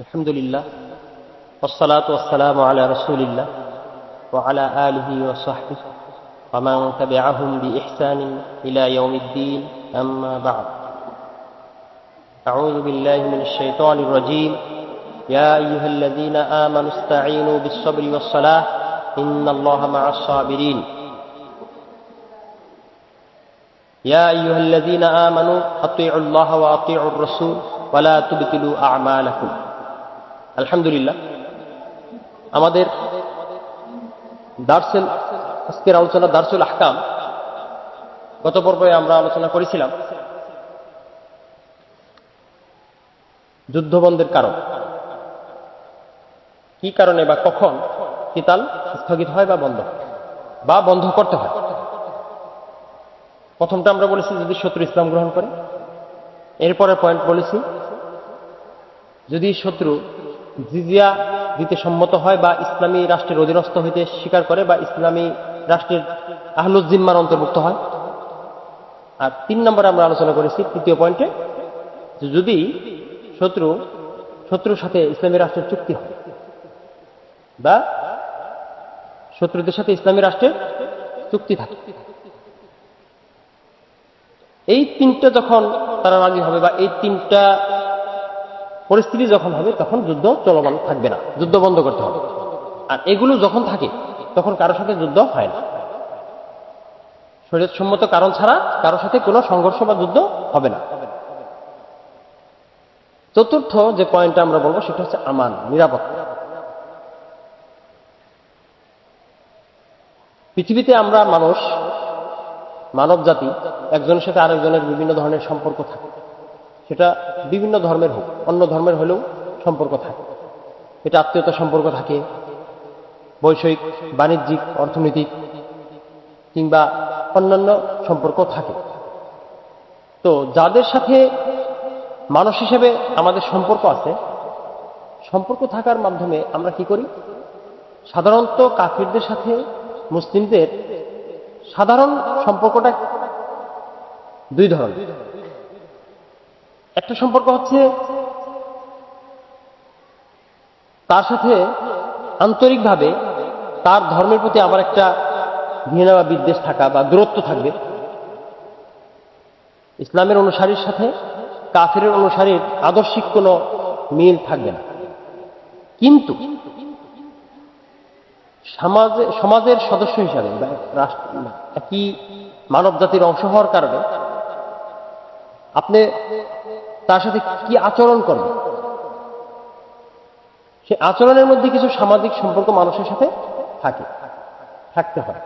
الحمد لله والصلاة والسلام على رسول الله وعلى آله وصحبه ومن تبعهم بإحسان إلى يوم الدين أما بعد. أعوذ بالله من الشيطان الرجيم. يا أيها الذين آمنوا استعينوا بالصبر والصلاة إن الله مع الصابرين. يا أيها الذين آمنوا أطيعوا الله وأطيعوا الرسول ولا تبطلوا أعمالكم. আলহামদুলিল্লাহ, আমাদের দার্সেল, আজকের আলোচনা দার্সুল আহকাম, গত পর্বে আমরা আলোচনা করেছিলাম যুদ্ধবন্ধের কারণ। কি কারণে বা কখন কিতাল স্থগিত হয় বা বন্ধ বা বন্ধ করতে হয়? প্রথমটা আমরা বলেছি যদি শত্রু ইসলাম গ্রহণ করে। এরপরে পয়েন্ট বলেছি যদি শত্রু জিজিয়া দিতে সম্মত হয় বা ইসলামী রাষ্ট্রের অধীনস্থ হইতে স্বীকার করে বা ইসলামী রাষ্ট্রের আহলুজ্জিম্মার অন্তর্ভুক্ত হয়। আর তিন নম্বরে আমরা আলোচনা করেছি তৃতীয় পয়েন্টে যদি শত্রু, শত্রুর সাথে ইসলামী রাষ্ট্রের চুক্তি হয় বা শত্রুদের সাথে ইসলামী রাষ্ট্রের চুক্তি থাকে। এই তিনটা যখন তারা রাজি হবে বা এই তিনটা পরিস্থিতি যখন হবে, তখন যুদ্ধ চলমান থাকবে না। যুদ্ধ বন্ধ করতে হবে। আর এগুলো যখন থাকে, তখন কারোর সাথে যুদ্ধ হয় না। শরীরসম্মত কারণ ছাড়া কারোর সাথে কোনো সংঘর্ষ বা যুদ্ধ হবে না। চতুর্থ যে পয়েন্টটা আমরা বলব, সেটা হচ্ছে আমান, নিরাপত্তা। পৃথিবীতে আমরা মানুষ মানব জাতি একজনের সাথে আরেকজনের বিভিন্ন ধরনের সম্পর্ক থাকে। সেটা বিভিন্ন ধর্মের হোক, অন্য ধর্মের হলেও সম্পর্ক থাকে। এটা আত্মীয়তা সম্পর্ক থাকে, বৈষয়িক, বাণিজ্যিক, অর্থনৈতিক, কিংবা অন্যান্য সম্পর্ক থাকে। তো যাদের সাথে মানুষ হিসেবে আমাদের সম্পর্ক আছে, সম্পর্ক থাকার মাধ্যমে আমরা কি করি? সাধারণত কাফিরদের সাথে মুসলিমদের সাধারণ সম্পর্কটা দুই ধরনের। একটা সম্পর্ক হচ্ছে তার সাথে আন্তরিকভাবে তার ধর্মের প্রতি আমার একটা ঘৃণা বা বিদ্বেষ থাকা বা দূরত্ব থাকবে। ইসলামের অনুসারীর সাথে কাফের অনুসারীর আদর্শিক কোনো মিল থাকবে না। কিন্তু সমাজে সমাজের সদস্য হিসাবে রাষ্ট্র একই মানব জাতির অংশ হওয়ার কারণে আপনি তার সাথে কি আচরণ করবেন সে আচরণের মধ্যে কিছু সামাজিক সম্পর্ক মানুষের সাথে থাকে, থাকতে হয়।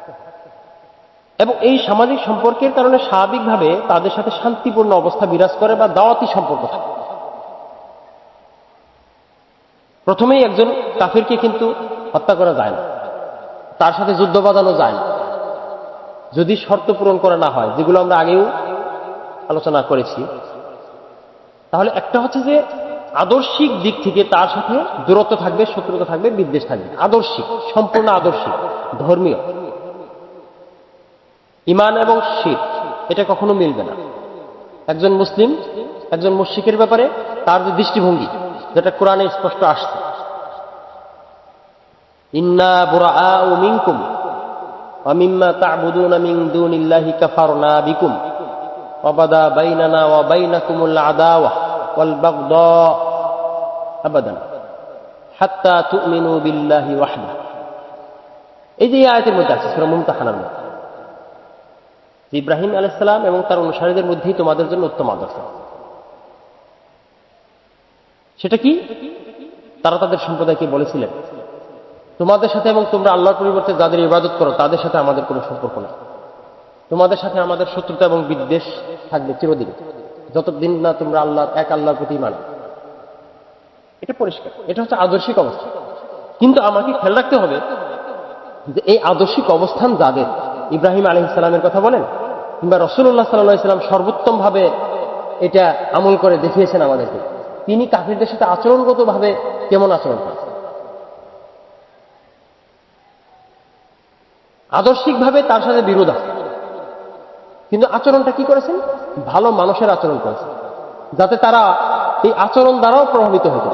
এবং এই সামাজিক সম্পর্কের কারণে স্বাভাবিকভাবে তাদের সাথে শান্তিপূর্ণ অবস্থা বিরাজ করে বা দাওয়াতি সম্পর্ক থাকে। প্রথমেই একজন কাফিরকে কিন্তু হত্যা করা যায় না। তার সাথে যুদ্ধ বাঁধানো যায় না। যদি শর্ত পূরণ করা না হয়, যেগুলো আমরা আগেও আলোচনা করেছি তাহলে একটা হচ্ছে যে আদর্শিক দিক থেকে তার সাথে দূরত্ব থাকবে, শত্রুতা থাকবে, বিদ্বেষ থাকবে। আদর্শিক, সম্পূর্ণ আদর্শিক, ধর্মীয়। ইমান এবং শীত এটা কখনো মিলবে না। একজন মুসলিম, একজন মুশিকের ব্যাপারে তার যে দৃষ্টিভঙ্গি, যেটা কোরআনে স্পষ্ট আসছে। ইন্না বুরা মিনকুম অমিম্মা তাবুদুন মিন দুনিল্লাহি কাফারনা বিকুম। وبدا بيننا وبينكم العداوة والبغضاء أبدا حتى تؤمنوا بالله وحده এই যে আয়তের মধ্যে আছে সুরা মুমতাহানার মধ্যে ইব্রাহিম আলাইসালাম এবং তার অনুসারীদের মধ্যেই তোমাদের জন্য উত্তম আদর্শ সেটা কি তারা তাদের সম্প্রদায়কে বলেছিলেন তোমাদের সাথে এবং তোমরা আল্লাহর পরিবর্তে যাদের ইবাদত করো তাদের সাথে আমাদের কোনো সম্পর্ক নেই তোমাদের সাথে আমাদের শত্রুতা এবং বিদ্বেষ থাকবে চিরদিন। যতদিন না তোমরা আল্লাহ, এক আল্লাহর প্রতি মানো এটা পরিষ্কার। এটা হচ্ছে আদর্শিক অবস্থা। কিন্তু আমাকে খেয়াল রাখতে হবে যে এই আদর্শিক অবস্থান যাদের? ইব্রাহিম আলহ ইসলামের কথা বলেন? কিংবা রসুল্লাহ সাল্লাহ ইসলাম সর্বোত্তমভাবে এটা আমল করে দেখিয়েছেন আমাদেরকে। তিনি কাফিরদের সাথে আচরণগতভাবে কেমন আচরণ করেছেন আদর্শিকভাবে তার সাথে বিরোধ আছে। কিন্তু আচরণটা কি করেছেন? ভালো মানুষের আচরণ করেছেন। যাতে তারা এই আচরণ দ্বারাও প্রভাবিত হতে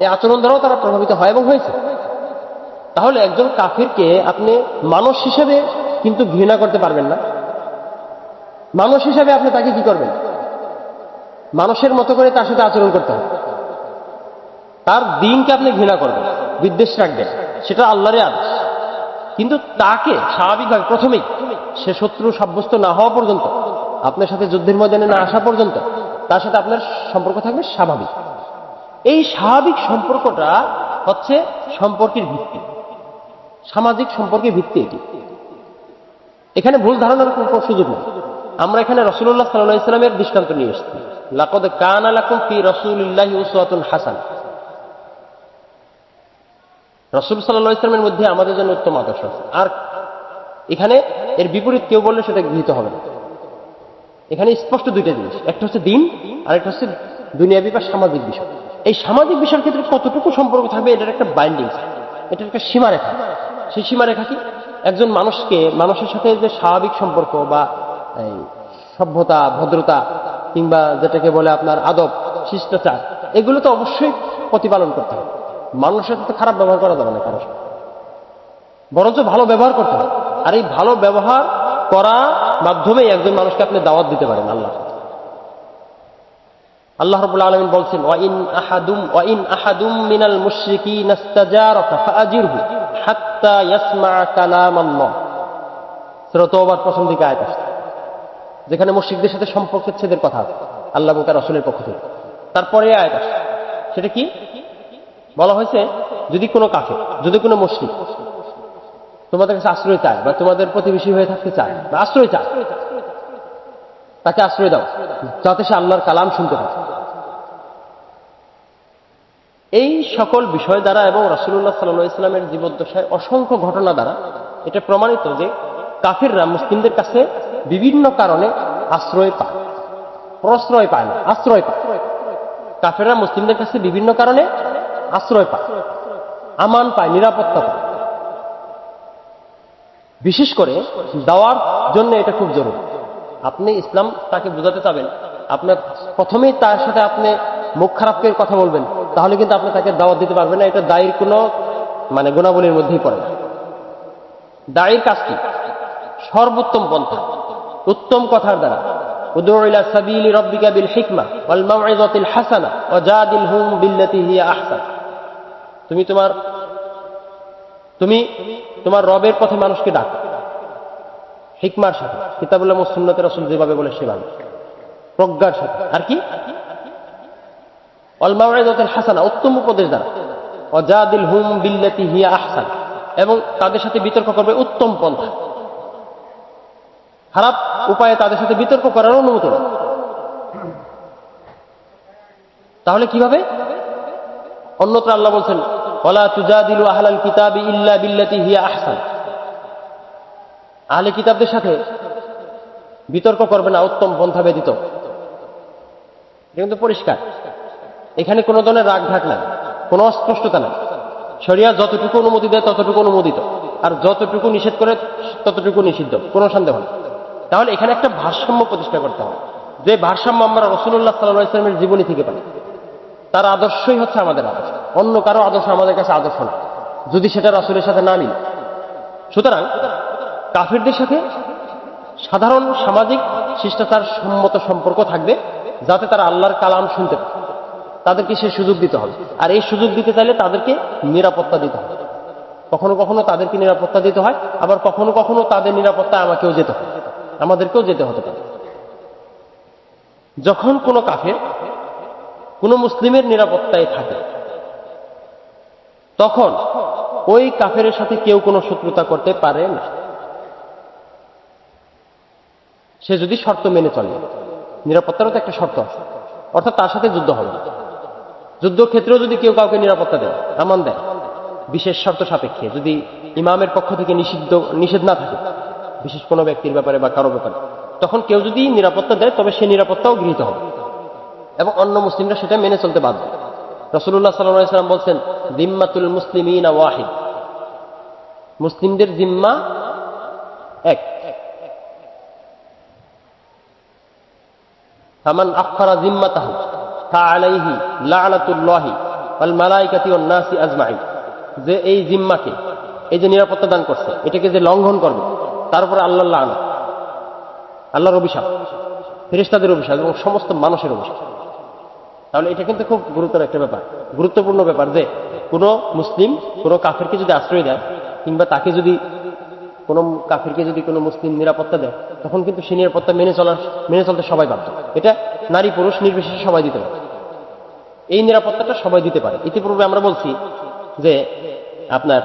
এই আচরণ দ্বারাও তারা প্রভাবিত হয় এবং হয়েছে। তাহলে একজন কাফিরকে আপনি মানুষ হিসেবে কিন্তু ঘৃণা করতে পারবেন না। মানুষ হিসেবে আপনি তাকে কি করবেন? মানুষের মতো করে তার সাথে আচরণ করতে হবে। তার দিনকে আপনি ঘৃণা করবেন, বিদ্বেষ রাখবেন। সেটা আল্লাহরই আদেশ। কিন্তু তাকে স্বাভাবিকভাবে প্রথমেই সে শত্রু সাব্যস্ত না হওয়া পর্যন্ত, আপনার সাথে যুদ্ধের ময়দানে না আসা পর্যন্ত, তার সাথে আপনার সম্পর্ক থাকবে স্বাভাবিক। এই স্বাভাবিক সম্পর্কটা হচ্ছে সম্পর্কের ভিত্তি। সামাজিক সম্পর্কের ভিত্তি এটি। এখানে ভুল ধারণার কোনো সুযোগ নেই। আমরা এখানে রসুল্লাহ সাল্লাহ ইসলামের দৃষ্টান্ত নিয়ে এসেছি। লাকদ কান আলাকুম ফি রসুল্লাহ হাসান। রসুল সাল্লাহ ইসলামের মধ্যে আমাদের জন্য উত্তম আদর্শ আর এখানে এর বিপরীত কেউ বললে সেটা গৃহীত হবে না। এখানে স্পষ্ট দুইটা জিনিস। একটা হচ্ছে দিন, আর একটা হচ্ছে দুনিয়াবি বা সামাজিক বিষয়। এই সামাজিক বিষয়ের ক্ষেত্রে কতটুকু সম্পর্ক থাকবে এটার একটা বাইন্ডিং এটার একটা সীমারেখা সেই সীমারেখা কি? একজন মানুষকে, মানুষের সাথে যে স্বাভাবিক সম্পর্ক বা সভ্যতা, ভদ্রতা কিংবা যেটাকে বলে আপনার আদব, শিষ্টাচার, এগুলো তো অবশ্যই প্রতিপালন করতে হবে। মানুষের সাথে খারাপ ব্যবহার করা যাবে না কারোর সাথে। বরঞ্চ ভালো ব্যবহার করতে হবে। আর এই ভালো ব্যবহার করা মাধ্যমে একজন মানুষকে আপনি দাওয়াত দিতে পারেন আল্লাহ আল্লাহ রবুল্লা আলমিন বলছেন, ওয়াইন আহাদুম ওয়াইন আহাদুম মিনাল সূরা তওবার প্রথম দিকে আয়াত আসছে, যেখানে মুশরিকদের সাথে সম্পর্কের ছেদের কথা আল্লাহ তার রাসূলের পক্ষ থেকে। তারপরে আয়াত আসছে। সেটা কি? বলা হয়েছে, যদি কোনো কাফে যদি কোনো মুশরিক তোমাদের কাছে আশ্রয় চায় বা তোমাদের প্রতিবেশী হয়ে থাকতে চায় বা আশ্রয় চায়, তাকে আশ্রয় দাও, যাতে সে আল্লাহর কালাম শুনতে পায়। এই সকল বিষয় দ্বারা এবং রাসুল্লাহ সাল্লাহ ইসলামের জীবদ্দশায় অসংখ্য ঘটনা দ্বারা এটা প্রমাণিত যে কাফিররা মুসলিমদের কাছে বিভিন্ন কারণে আশ্রয় পায়। প্রশ্রয় পায় না, আশ্রয় পায়। কাফেররা মুসলিমদের কাছে বিভিন্ন কারণে আশ্রয় পায়, আমান পায়, নিরাপত্তা পায়। বিশেষ করে দেওয়ার জন্য এটা খুব জরুরি। আপনি ইসলাম তাকে বোঝাতে চাবেন, আপনার প্রথমেই তার সাথে আপনি মুখ খারাপ করে কথা বলবেন, তাহলে কিন্তু আপনি তাকে দাওয়াত দিতে পারবেন না, এটা দায়ের কোনো মানে গুণাবলীর মধ্যেই পড়ে না। দায়ের কাজটি সর্বোত্তম পন্থা, উত্তম কথার দ্বারা। রাব্বিকা বিল হিকমা হাসানা ওয়া জাদিলহুম বিল্লাতি হিয়া আহসান। তুমি তোমার তুমি তোমার রবের পথে মানুষকে ডাক। হিকমার সাথে কিতাবুল্লাহ সুন্নতের রসুল যেভাবে বলে সেভাবে। প্রজ্ঞার সাথে। আর কি? অলমাউদ্দিন হাসানা, উত্তম উপদেশ দ্বারা। অজাদিল হুম বিল্লাতি হিয়া আহসান। এবং তাদের সাথে বিতর্ক করবে উত্তম পন্থা। খারাপ উপায়ে তাদের সাথে বিতর্ক করার অনুমতি তাহলে কীভাবে? অন্যত্র আল্লাহ বলছেন ওলা তুজাদিলু আহলাল কিতাবি ইল্লা বিল্লাতি হিয়া আহসান। আহলে কিতাবদের সাথে বিতর্ক করবে না, উত্তম পন্থা ব্যতীত। কিন্তু পরিষ্কার। এখানে কোনো ধরনের রাগ ঢাক নাই, কোনো অস্পষ্টতা নাই। শরিয়া যতটুকু অনুমতি দেয় ততটুকু অনুমোদিত। আর যতটুকু নিষেধ করে ততটুকু নিষিদ্ধ, কোনো সন্দেহ নেই। তাহলে এখানে একটা ভারসাম্য প্রতিষ্ঠা করতে হবে। যে ভারসাম্য আমরা রসুল্লাহ সাল্লাহ ইসলামের জীবনী থেকে পাই। তার আদর্শই হচ্ছে আমাদের আদর্শ। অন্য কারও আদর্শ আমাদের কাছে আদর্শ না। যদি সেটা রসুলের সাথে না মিলে। সুতরাং কাফিরদের সাথে সাধারণ সামাজিক শিষ্টাচার সম্মত সম্পর্ক থাকবে, যাতে তারা আল্লাহর কালাম শুনতে পারে। তাদেরকে সে সুযোগ দিতে হবে। আর এই সুযোগ দিতে চাইলে তাদেরকে নিরাপত্তা দিতে হবে। কখনো কখনো তাদেরকে নিরাপত্তা দিতে হয়, আবার কখনো কখনো তাদের নিরাপত্তা আমাকেও যেতে হয়। আমাদেরকেও যেতে হতে পারে। যখন কোনো কাফের কোনো মুসলিমের নিরাপত্তায় থাকে। তখন ওই কাফের সাথে কেউ কোনো শত্রুতা করতে পারে না। সে যদি শর্ত মেনে চলে নিরাপত্তারও তো একটা শর্ত আছে। অর্থাৎ তার সাথে যুদ্ধ হবে। যুদ্ধক্ষেত্রেও যদি কেউ কাউকে নিরাপত্তা দেয় আমান দেয়, বিশেষ শর্ত সাপেক্ষে। যদি ইমামের পক্ষ থেকে নিষিদ্ধ, নিষেধ না থাকে, বিশেষ কোনো ব্যক্তির ব্যাপারে বা কারও ব্যাপারে, তখন কেউ যদি নিরাপত্তা দেয়, তবে সে নিরাপত্তাও গৃহীত হবে। এবং অন্য মুসলিমরা সেটা মেনে চলতে বাধ্য। রসুল্লাহ সাল্লাম বলছেন জিম্মাতুল মুসলিমিন ওয়াহিদ। মুসলিমদের জিম্মা এক। যে এই জিম্মাকে, এই যে নিরাপত্তা দান করছে, এটাকে যে লঙ্ঘন করবে, তার আল্লাহ আল্লাহর অভিশাপ, ফেরেশতাদের অভিশাপ এবং সমস্ত মানুষের অভিশাপ। তাহলে এটা কিন্তু খুব গুরুতর একটা ব্যাপার। গুরুত্বপূর্ণ ব্যাপার যে, কোনো মুসলিম, কোনো কাফেরকে যদি আশ্রয় দেয়, কিংবা তাকে যদি কোনো কাফেরকে যদি কোনো মুসলিম নিরাপত্তা দেয়, তখন কিন্তু সে নিরাপত্তা মেনে চলার, মেনে চলতে সবাই বাধ্য। এটা নারী পুরুষ নির্বিশেষে সবাই দিতে পারে। এই নিরাপত্তাটা সবাই দিতে পারে। ইতিপূর্বে আমরা বলছি যে, আপনার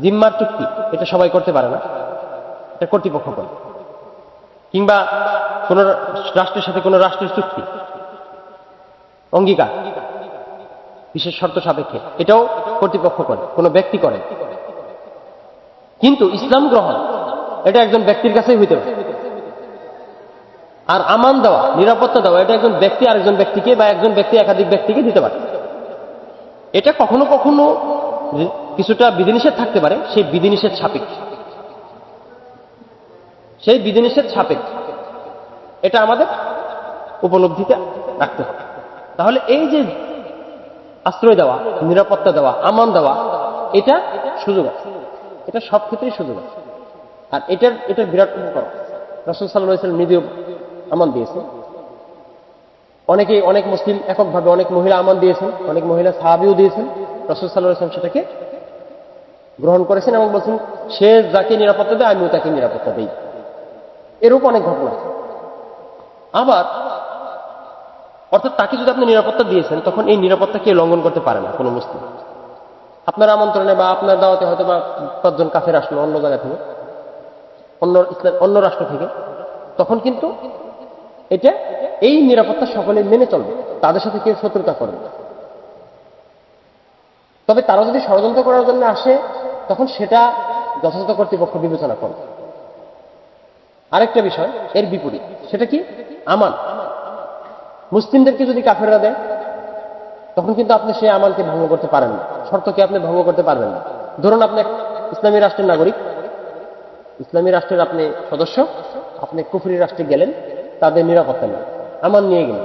জিম্মার চুক্তি, এটা সবাই করতে পারে না। এটা কর্তৃপক্ষ করে। কিংবা কোন রাষ্ট্রের সাথে কোন রাষ্ট্রের চুক্তি অঙ্গীকার, বিশেষ শর্ত সাপেক্ষে। এটাও কর্তৃপক্ষ করে, কোনো ব্যক্তি করে। কিন্তু ইসলাম গ্রহণ, এটা একজন ব্যক্তির কাছেই হইতে পারে। আর আমান দেওয়া, নিরাপত্তা দেওয়া, এটা একজন ব্যক্তি আরেকজন ব্যক্তিকে বা একজন ব্যক্তি একাধিক ব্যক্তিকে দিতে পারে। এটা কখনো কখনো কিছুটা বিধিনিষেধ থাকতে পারে, সেই বিধিনিষেধ সাপেক্ষে। সেই বিধিনিষেধ সাপেক্ষে। এটা আমাদের উপলব্ধিতে রাখতে হবে। তাহলে এই যে আশ্রয় দেওয়া, নিরাপত্তা দেওয়া, আমান দেওয়া, এটা সুযোগ আছে। এটা সব ক্ষেত্রেই সুযোগ আছে। আর এটার এটা বিরাট উপকার। রসুল সাল্লাহ নিজেও আমান দিয়েছেন। অনেকে অনেক মুসলিম এককভাবে অনেক মহিলা আমান দিয়েছেন, অনেক মহিলা সাহাবিও দিয়েছেন। রসুল সাল্লাহ ইসলাম সেটাকে গ্রহণ করেছেন এবং বলছেন, সে যাকে নিরাপত্তা দেয়, আমিও তাকে নিরাপত্তা দিই। এরূপ অনেক ঘটনা আছে। আবার অর্থাৎ তাকে যদি আপনি নিরাপত্তা দিয়েছেন, তখন এই নিরাপত্তা কেউ লঙ্ঘন করতে পারে না, কোনো মুসলিম। আপনার আমন্ত্রণে বা আপনার দাওয়াতে হয়তো বা পাঁচজন কাফের আসলো অন্য জায়গা থেকে, অন্য ইসলাম, অন্য রাষ্ট্র থেকে, তখন কিন্তু এটা, এই নিরাপত্তা সকলে মেনে চলবে, তাদের সাথে কেউ শত্রুতা করবে। তবে তারা যদি ষড়যন্ত্র করার জন্য আসে, তখন সেটা যথাযথ কর্তৃপক্ষ বিবেচনা করবে। আরেকটা বিষয়, এর বিপরীত, সেটা কি? আমান মুসলিমদেরকে যদি কাফেররা দেয়, তখন কিন্তু আপনি সেই আমানকে ভঙ্গ করতে পারেন না। শর্তকে আপনি ভঙ্গ করতে পারবেন না। ধরুন আপনি ইসলামী রাষ্ট্রের নাগরিক। ইসলামী রাষ্ট্রের আপনি সদস্য, আপনি কুফরি রাষ্ট্রে গেলেন, তাদের নিরাপত্তা নেই আমান নিয়ে গেলেন।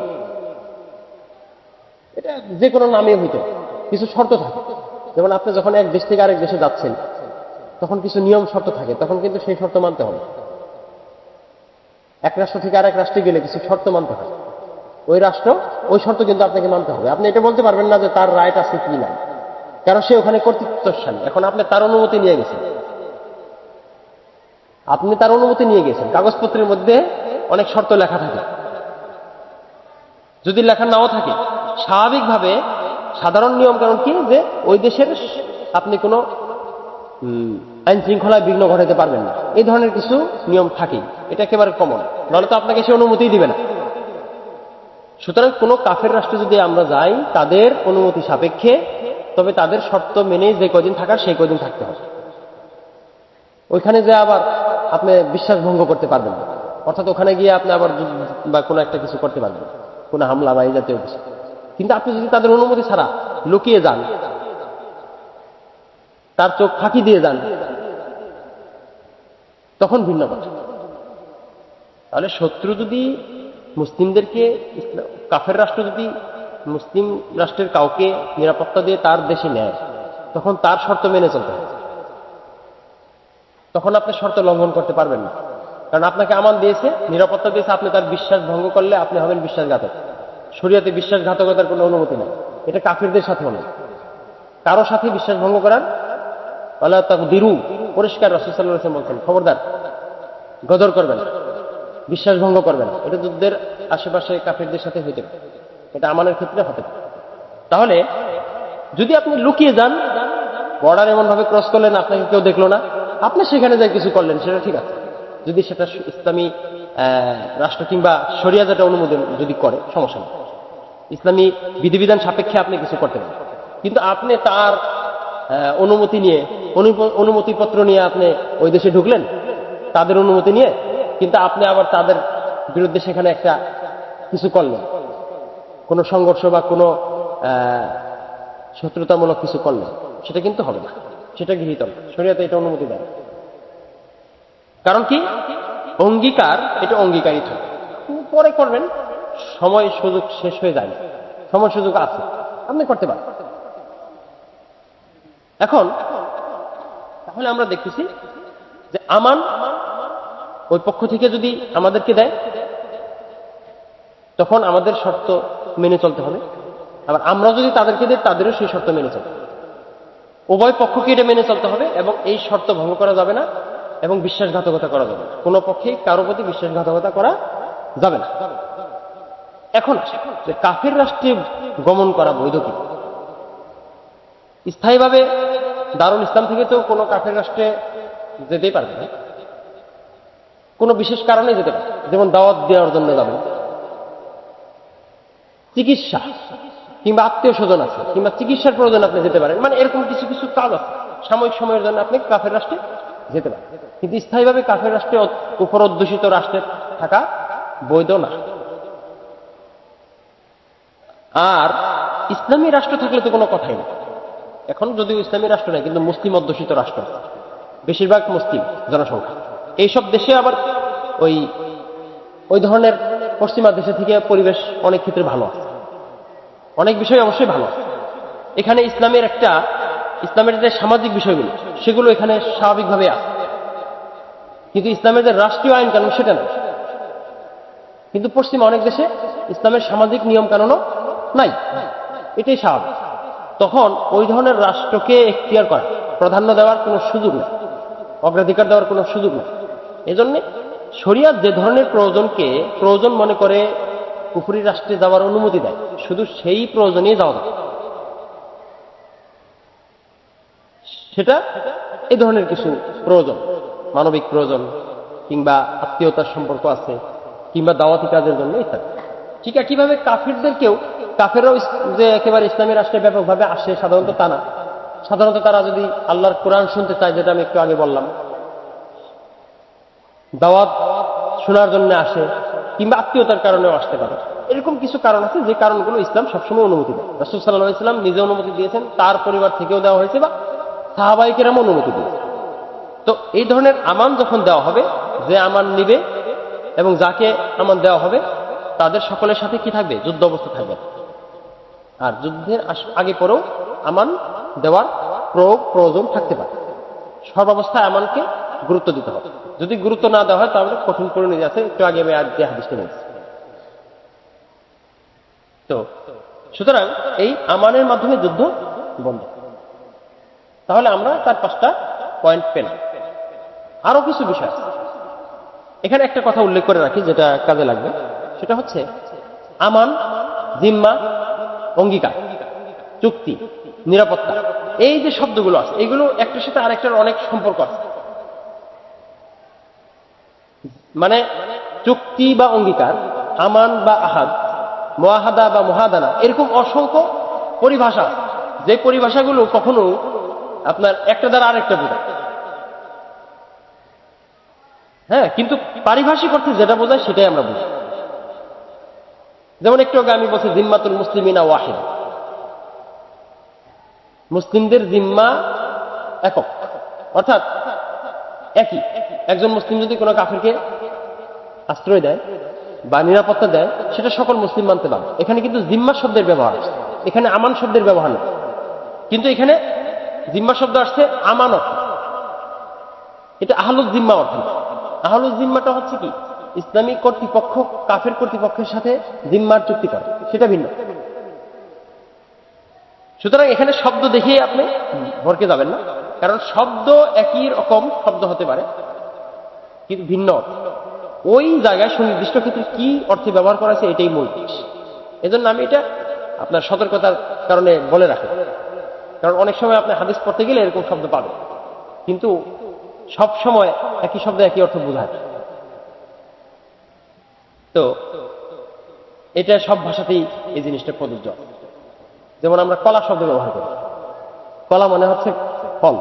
এটা যে কোনো নামে হইতে কিছু শর্ত থাকে। যেমন আপনি যখন এক দেশ থেকে আরেক দেশে যাচ্ছেন, তখন কিছু নিয়ম, শর্ত থাকে, তখন কিন্তু সেই শর্ত মানতে হবে। এক রাষ্ট্র থেকে আরেক রাষ্ট্রে গেলে কিছু শর্ত মানতে হয়। ওই রাষ্ট্র, ওই শর্ত কিন্তু আপনাকে মানতে হবে। আপনি এটা বলতে পারবেন না যে তার রাইট আছে কি না কারণ সে ওখানে কর্তৃত্বশালী। এখন আপনি তার অনুমতি নিয়ে গেছেন। আপনি তার অনুমতি নিয়ে গেছেন। কাগজপত্রের মধ্যে অনেক শর্ত লেখা থাকে। যদি লেখা নাও থাকে, স্বাভাবিকভাবে সাধারণ নিয়ম কারণ কি? যে ওই দেশের আপনি কোনো আইন শৃঙ্খলায় বিঘ্ন ঘটাতে পারবেন না। এই ধরনের কিছু নিয়ম থাকেই। এটা একেবারে কমন নাহলে তো আপনাকে সে অনুমতিই দিবে না। সুতরাং কোনো কাফের রাষ্ট্রে যদি আমরা যাই, তাদের অনুমতি সাপেক্ষে, তবে তাদের শর্ত মেনেই যে কদিন থাকার, সেই কদিন থাকতে হবে। ওইখানে যে আবার আপনি বিশ্বাস ভঙ্গ করতে পারবেন অর্থাৎ ওখানে গিয়ে আপনি আবার বা কোনো একটা কিছু করতে পারবেন কোনো হামলা বা এই জাতীয় কিছু। কিন্তু আপনি যদি তাদের অনুমতি ছাড়া লুকিয়ে যান, তার চোখ ফাঁকি দিয়ে যান, তখন ভিন্ন কথা। তাহলে শত্রু যদি মুসলিমদেরকে কাফের রাষ্ট্র যদি মুসলিম রাষ্ট্রের কাউকে নিরাপত্তা দিয়ে তার দেশে নেয়, তখন তার শর্ত মেনে চলতে হবে। তখন আপনি শর্ত লঙ্ঘন করতে পারবেন না। কারণ আপনাকে আমান দিয়েছে, নিরাপত্তা দিয়েছে, আপনি তার বিশ্বাস ভঙ্গ করলে আপনি হবেন বিশ্বাসঘাতক। শরীয়তে বিশ্বাসঘাতকতার কোনো অনুমতি নেই। এটা কাফিরদের সাথে নয় কারও সাথে বিশ্বাস ভঙ্গ করার আল্লাহ তাকে দিরু পরিষ্কার রসুসাল্লাহ বলছেন, খবরদার, গদর করবেন বিশ্বাস ভঙ্গ করবেন এটা যুদ্ধের আশেপাশে কাফিরদের সাথে হইতে পারে। এটা আমানের ক্ষেত্রে হতে পারে। তাহলে, যদি আপনি লুকিয়ে যান, বর্ডার এমন ভাবে ক্রস করলেন, আপনাকে কেউ দেখল না, আপনি সেখানে যাই কিছু করলেন, সেটা ঠিক আছে। যদি সেটা ইসলামী রাষ্ট্র কিংবা শরিয়া যেটা অনুমোদন যদি করে, সমস্যা নেই। ইসলামী বিধিবিধান সাপেক্ষে আপনি কিছু করতে পারেন। কিন্তু আপনি তার অনুমতি নিয়ে অনুমতিপত্র নিয়ে আপনি ওই দেশে ঢুকলেন, তাদের অনুমতি নিয়ে কিন্তু আপনি আবার তাদের বিরুদ্ধে সেখানে একটা কিছু করলেন। কোনো সংঘর্ষ বা কোনো শত্রুতামূলক কিছু করলেন। সেটা কিন্তু হবে না। সেটা গৃহীত শরীয়তে এটা অনুমতি দেয় কারণ কি? অঙ্গীকার, এটা অঙ্গীকারই থাকে। পরে করবেন। সময়, সুযোগ শেষ হয়ে যায় সময়, সুযোগ আছে। আপনি করতে পারেন। এখন, তাহলে আমরা দেখতেছি যে আমান ওই পক্ষ থেকে যদি আমাদেরকে দেয়, তখন আমাদের শর্ত মেনে চলতে হবে। আবার আমরা যদি তাদেরকে দিই, তাদেরও সেই শর্ত মেনে চলতে উভয় পক্ষকে এটা মেনে চলতে হবে এবং এই শর্ত ভঙ্গ করা যাবে না এবং বিশ্বাসঘাতকতা করা যাবে না। কোনো পক্ষেই কারও প্রতি বিশ্বাসঘাতকতা করা যাবে না। এখন যে কাফের রাষ্ট্রে গমন করা বৈধ কি? স্থায়ীভাবে দারুল ইসলাম থেকে তো কোনো কাফের রাষ্ট্রে যেতেই পারবে না। কোনো বিশেষ কারণে যেতে পারে। যেমন দাওয়াত দেওয়ার জন্য যাবেন চিকিৎসা কিংবা আত্মীয় স্বজন আছে, কিংবা চিকিৎসার প্রয়োজন আপনি যেতে পারেন। মানে এরকম কিছু কিছু কাজ আছে। সাময়িক সময়ের জন্য আপনি কাফের রাষ্ট্রে যেতে পারেন। কিন্তু স্থায়ীভাবে কাফের রাষ্ট্রে উপর অধ্যুষিত রাষ্ট্রে থাকা বৈধ না। আর ইসলামী রাষ্ট্র থাকলে তো কোনো কথাই নেই। এখন যদিও ইসলামী রাষ্ট্র নেই, কিন্তু মুসলিম অধ্যুষিত রাষ্ট্র। বেশিরভাগ মুসলিম জনসংখ্যা। এইসব দেশে আবার ওই ওই ধরনের পশ্চিমা দেশে থেকে পরিবেশ অনেক ক্ষেত্রে ভালো আছে। অনেক বিষয় অবশ্যই ভালো এখানে ইসলামের একটা, ইসলামের যে সামাজিক বিষয়গুলো, সেগুলো এখানে স্বাভাবিকভাবে আছে। কিন্তু ইসলামের যে রাষ্ট্রীয় আইন কানুন, সেটা নেই। কিন্তু পশ্চিমা অনেক দেশে ইসলামের সামাজিক নিয়ম কানুনও নাই। এটাই স্বাভাবিক। তখন ওই ধরনের রাষ্ট্রকে এখতিয়ার করা, প্রাধান্য দেওয়ার কোনো সুযোগ নেই। অগ্রাধিকার দেওয়ার কোনো সুযোগ নেই। এজন্য শরিয়াত যে ধরনের প্রয়োজনকে, প্রয়োজন মনে করে কুফুরি রাষ্ট্রে যাওয়ার অনুমতি দেয়, শুধু সেই প্রয়োজনেই যাওয়া যায়। সেটা এই ধরনের কিছু প্রয়োজন, মানবিক প্রয়োজন, কিংবা আত্মীয়তার সম্পর্ক আছে, কিংবা দাওয়াতি কাজের জন্য ইত্যাদি। ঠিক একইভাবে কাফিরদেরকেও কাফেরও যে একেবারে ইসলামী রাষ্ট্রে ব্যাপকভাবে আসে, সাধারণত তা না। সাধারণত তারা যদি আল্লাহর কোরআন শুনতে চায়, যেটা আমি একটু আগে বললাম দাওয়াত শোনার জন্য আসে কিংবা আত্মীয়তার কারণেও আসতে পারে। এরকম কিছু কারণ আছে, যে কারণগুলো ইসলাম সবসময় অনুমতি দেয়। রাসুল সাল্লাহ ইসলাম নিজে অনুমতি দিয়েছেন, তার পরিবার থেকেও দেওয়া হয়েছে বা সাহাবাহিকেরাম অনুমতি দিয়েছে। তো এই ধরনের আমান যখন দেওয়া হবে, যে আমান নিবে এবং যাকে আমান দেওয়া হবে, তাদের সকলের সাথে কি থাকবে? যুদ্ধ অবস্থা থাকবে। আর যুদ্ধের আগে পরেও আমান দেওয়ার প্রয়োগ, প্রয়োজন থাকতে পারে। সর্বাবস্থায় আমানকে গুরুত্ব দিতে হবে। যদি গুরুত্ব না দেওয়া হয়, তাহলে কঠিন পরিণতি আছে একটু আগে আমি আজ যে হাদিসটা নিয়েছি। তো, সুতরাং এই আমানের মাধ্যমে যুদ্ধ বন্ধ। তাহলে আমরা তার পাঁচটা পয়েন্ট পেলাম। আরও কিছু বিষয় এখানে একটা কথা উল্লেখ করে রাখি, যেটা কাজে লাগবে। সেটা হচ্ছে, আমান, জিম্মা, অঙ্গীকার, চুক্তি, নিরাপত্তা। এই যে শব্দগুলো আছে, এগুলো একটার সাথে আরেকটার অনেক সম্পর্ক আছে। মানে চুক্তি বা অঙ্গীকার, আমান বা আহাদ মহাদা বা মহাদানা, এরকম অসংখ্য পরিভাষা। যে পরিভাষাগুলো কখনো আপনার একটা দ্বারা আরেকটা বোঝায়। হ্যাঁ কিন্তু পারিভাষিক অর্থে যেটা বোঝায় সেটাই আমরা বুঝি। যেমন একটু আগে আমি বলছি, জিম্মাতুল মুসলিমিনা ওয়াহিদ। মুসলিমদের জিম্মা একক। অর্থাৎ একই। একজন মুসলিম যদি কোনো কাফেরকে আশ্রয় দেয় বা নিরাপত্তা দেয়, সেটা সকল মুসলিম মানতে পারে এখানে কিন্তু জিম্মা শব্দের ব্যবহার আছে এখানে আমান শব্দের ব্যবহার নেই। কিন্তু এখানে জিম্মা শব্দ আসছে আমান অর্থ। এটা আহলুল জিম্মা অর্থ। না। আহলুল জিম্মাটা হচ্ছে কি? ইসলামী কর্তৃপক্ষ, কাফের কর্তৃপক্ষের সাথে জিম্মার চুক্তি করে। সেটা ভিন্ন। সুতরাং এখানে শব্দ দেখিয়ে আপনি ভরকে যাবেন না। কারণ শব্দ একই রকম শব্দ হতে পারে, কিন্তু ভিন্ন। ওই জায়গায় সুনির্দিষ্ট ক্ষেত্রে কি অর্থে ব্যবহার করা হয়েছে এটাই মূল এজন্য আমি এটা আপনার সতর্কতার কারণে বলে রাখি। কারণ অনেক সময় আপনি হাদিস পড়তে গেলে এরকম শব্দ পাবেন, কিন্তু সব সময় একই শব্দ একই অর্থ বোঝায় তো, এটা সব ভাষাতেই এই জিনিসটা প্রযোজ্য। যেমন আমরা কলা শব্দ ব্যবহার করি। কলা মানে হচ্ছে ফল।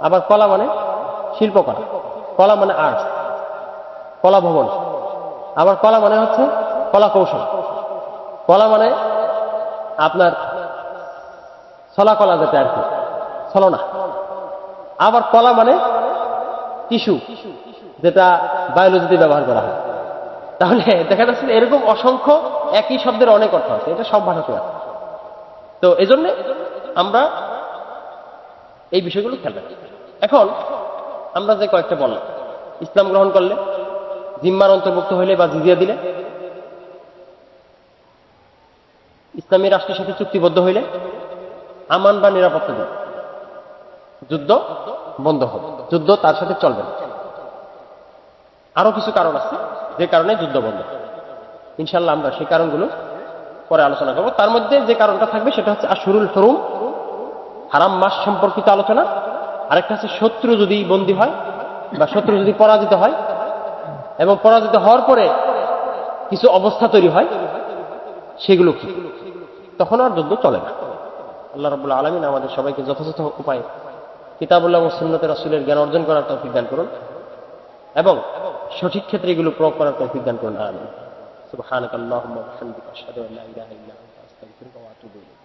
আবার কলা মানে শিল্পকলা কলা। মানে আর্টস কলা ভবন। আবার কলা মানে হচ্ছে কলা কৌশল। কলা মানে আপনার ছলা কলা যেটা আর কি, ছলনা। আবার কলা মানে টিস্যু, যেটা বায়োলজিতে ব্যবহার করা হয়। তাহলে দেখা যাচ্ছে এরকম অসংখ্য একই শব্দের অনেক অর্থ আছে। এটা সব ভাষাতে আছে। তো এই জন্যে আমরা এই বিষয়গুলো খেয়াল এখন আমরা যে কয়েকটা বললাম ইসলাম গ্রহণ করলে, জিম্মার অন্তর্ভুক্ত হইলে বা জিজিয়া দিলে, ইসলামী রাষ্ট্রের সাথে চুক্তিবদ্ধ হইলে আমান বা নিরাপত্তা দিবে যুদ্ধ বন্ধ হবে, যুদ্ধ তার সাথে চলবে না। আরও কিছু কারণ আছে যে কারণে যুদ্ধ বন্ধ ইনশাল্লাহ আমরা সেই কারণগুলো পরে আলোচনা করব। তার মধ্যে যে কারণটা থাকবে সেটা হচ্ছে আশুরুল হরুম হারাম মাস সম্পর্কিত আলোচনা। আরেকটা হচ্ছে শত্রু যদি বন্দী হয় বা শত্রু যদি পরাজিত হয় এবং পরাজিত হওয়ার পরে কিছু অবস্থা তৈরি হয়, সেগুলো কি? তখন আর যুদ্ধ চলে না। আল্লাহ রবুল্লা আলমিন আমাদের সবাইকে যথাযথ উপায়ে কিতাবুল্লাহ ও সুন্নতের রাসূলের জ্ঞান অর্জন করার তৌফিক দান করুন এবং সঠিক ক্ষেত্রে এগুলো প্রয়োগ করার তৌফিক দান করুন। আমিন। সুবহানাকাল্লাহুম্মা ওয়া বিহামদিকা, আশহাদু আল্লা ইলাহা ইল্লা আনতা, আস্তাগফিরুকা ওয়া আতুবু ইলাইক।